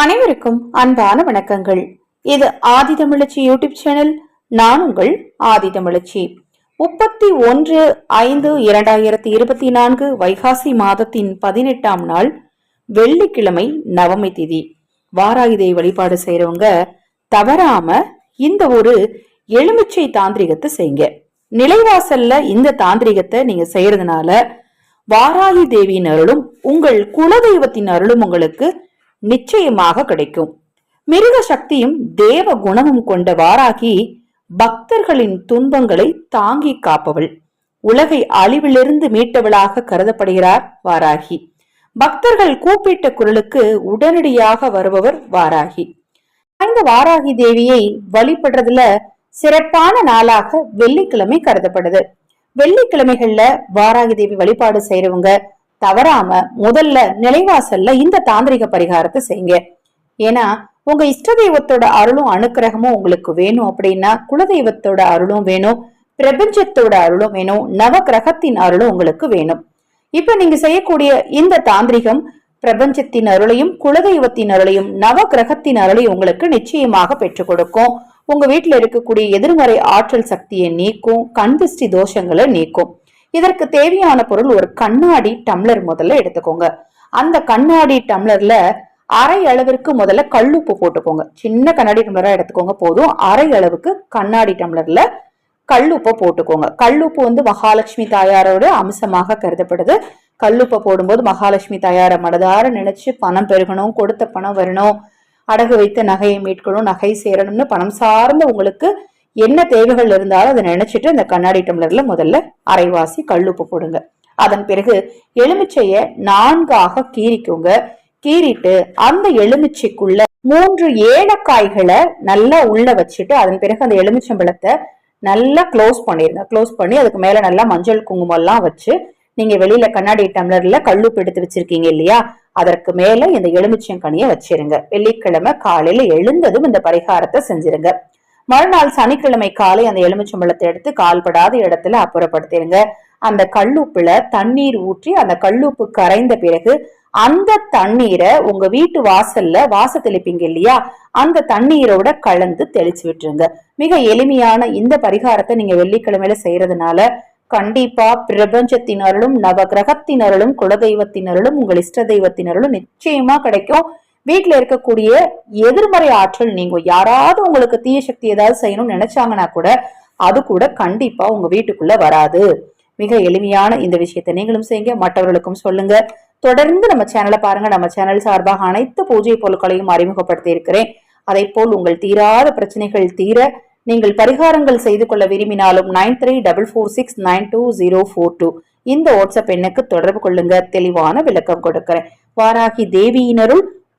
அனைவருக்கும் அன்பான வணக்கங்கள். இது ஆதி தமிழச்சி யூடியூப் சேனல் நான் உங்கள் ஆதி தமிழச்சி. முப்பத்தி ஒன்று ஐந்து இரண்டாயிரத்தி இருபத்தி நான்கு வைகாசி மாதத்தின் பதினெட்டாம் நாள் வெள்ளிக்கிழமை நவமி திதி. வாராயுதை வழிபாடு செய்யறவங்க தவறாம இந்த ஒரு எலுமிச்சை தாந்திரிகத்தை செய்யுங்க. நிலைவாசல்ல இந்த தாந்திரிகத்தை நீங்க செய்யறதுனால வாராயி தேவியின் அருளும் உங்கள் குலதெய்வத்தின் அருளும் உங்களுக்கு நிச்சயமாக கிடைக்கும். மிருக சக்தியும் தேவ குணமும் கொண்ட வாராகி பக்தர்களின் துன்பங்களை தாங்கி காப்பவள். உலகை அழிவிலிருந்து மீட்டவளாக கருதப்படுகிறார் வாராகி. பக்தர்கள் கூப்பிட்ட குரலுக்கு உடனடியாக வருபவர் வாராகி. இந்த வாராகி தேவியை வழிபடுறதுல சிறப்பான நாளாக வெள்ளிக்கிழமை கருதப்படுது. வெள்ளிக்கிழமைகள்ல வாராகி தேவி வழிபாடு செய்யறவங்க தவறாம முதல்ல நிலைவாசல்ல இந்த தாந்திரிக பரிகாரத்தை செய்யுங்க. ஏன்னா உங்க இஷ்ட தெய்வத்தோட அருளும் அனுக்கிரகமும் உங்களுக்கு வேணும் அப்படின்னா குலதெய்வத்தோட அருளும் வேணும் பிரபஞ்சத்தோட அருளும் வேணும் நவ கிரகத்தின் அருளும் உங்களுக்கு வேணும். இப்ப நீங்க செய்யக்கூடிய இந்த தாந்திரிகம் பிரபஞ்சத்தின் அருளையும் குலதெய்வத்தின் அருளையும் நவ கிரகத்தின் அருளையும் உங்களுக்கு நிச்சயமாக பெற்றுக் கொடுக்கும். உங்க வீட்டுல இருக்கக்கூடிய எதிர்மறை ஆற்றல் சக்தியை நீக்கும் கண் திருஷ்டி தோஷங்களை நீக்கும். இதற்கு தேவையான பொருள் ஒரு கண்ணாடி டம்ளர் முதல்ல எடுத்துக்கோங்க. அந்த கண்ணாடி டம்ளர்ல அரை அளவிற்கு முதல்ல கல்லுப்பு போட்டுக்கோங்க. சின்ன கண்ணாடி டம்ளரா எடுத்துக்கோங்க. போதும். அரை அளவுக்கு கண்ணாடி டம்ளர்ல கல்லுப்பை போட்டுக்கோங்க. கல்லுப்பு வந்து மகாலட்சுமி தாயாரோட அம்சமாக கருதப்படுது. கல்லுப்பை போடும்போது மகாலட்சுமி தாயாரை மனதார நினைச்சு பணம் பெருகணும் கொடுத்த பணம் வரணும். அடகு வைத்த நகையை மீட்கணும் நகை சேரணும்னு பணம் சார்ந்த உங்களுக்கு என்ன தேவைகள் இருந்தாலும் அதை நினைச்சிட்டு அந்த கண்ணாடி டம்ளர்ல முதல்ல அரைவாசி கல்லுப்பு போடுங்க. அதன் பிறகு எலுமிச்சைய நான்காக கீறிக்கோங்க. கீறிட்டு அந்த எலுமிச்சைக்குள்ள மூன்று ஏலக்காய்களை நல்லா உள்ள வச்சுட்டு அதன் பிறகு அந்த எலுமிச்சம்பழத்தை நல்லா க்ளோஸ் பண்ணிருங்க. க்ளோஸ் பண்ணி அதுக்கு மேல நல்லா மஞ்சள் குங்குமம் எல்லாம் வச்சு நீங்க வெளியில கண்ணாடி டம்ளர்ல கல்லுப்பு எடுத்து வச்சிருக்கீங்க இல்லையா? அதற்கு மேல இந்த எலுமிச்சங்கனிய வச்சிருங்க. வெள்ளிக்கிழமை காலையில எழுந்ததும் இந்த பரிகாரத்தை செஞ்சிருங்க. மறுநாள் சனிக்கிழமை காலை அந்த எலுமிச்சம்பழத்தை எடுத்து கால்படாத இடத்துல அப்புறப்படுத்திடுங்க அந்த கல்லுப்புல தண்ணீர் ஊற்றி அந்த கல்லுப்பு கரைந்த பிறகு அந்த தண்ணீரை உங்க வீட்டு வாசல்ல வாச தெளிப்பீங்க இல்லையா? அந்த தண்ணீரோட கலந்து தெளிச்சு விட்டுருங்க. மிக எளிமையான இந்த பரிகாரத்தை நீங்க வெள்ளிக்கிழமையில செய்யறதுனால கண்டிப்பா பிரபஞ்சத்தினருளும் நவகிரகத்தினருளும் நவ உங்கள் இஷ்ட தெய்வத்தினருளும் நிச்சயமா கிடைக்கும். வீட்டில் இருக்கக்கூடிய எதிர்மறை ஆற்றல் நீங்க யாராவது உங்களுக்கு தீய சக்தி ஏதாவது செய்யணும்னு நினைச்சாங்கன்னா கூட அது கூட கண்டிப்பா உங்க வீட்டுக்குள்ள வராது. மிக எளிமையான இந்த விஷயத்தை நீங்களும் செய்யுங்க மற்றவர்களுக்கும் சொல்லுங்க. தொடர்ந்து நம்ம சேனலை பாருங்க. நம்ம சேனல் சார்பாக அனைத்து பூஜை பொருட்களையும் அறிமுகப்படுத்தி இருக்கிறேன். அதே போல் உங்கள் தீராத பிரச்சனைகள் தீர நீங்கள் பரிகாரங்கள் செய்து கொள்ள விரும்பினாலும் nine three double four six nine two zero four two. இந்த வாட்ஸ்அப் எண்ணுக்கு தொடர்பு கொள்ளுங்க. தெளிவான விளக்கம் கொடுக்கிறேன். வாராகி தேவியினருள்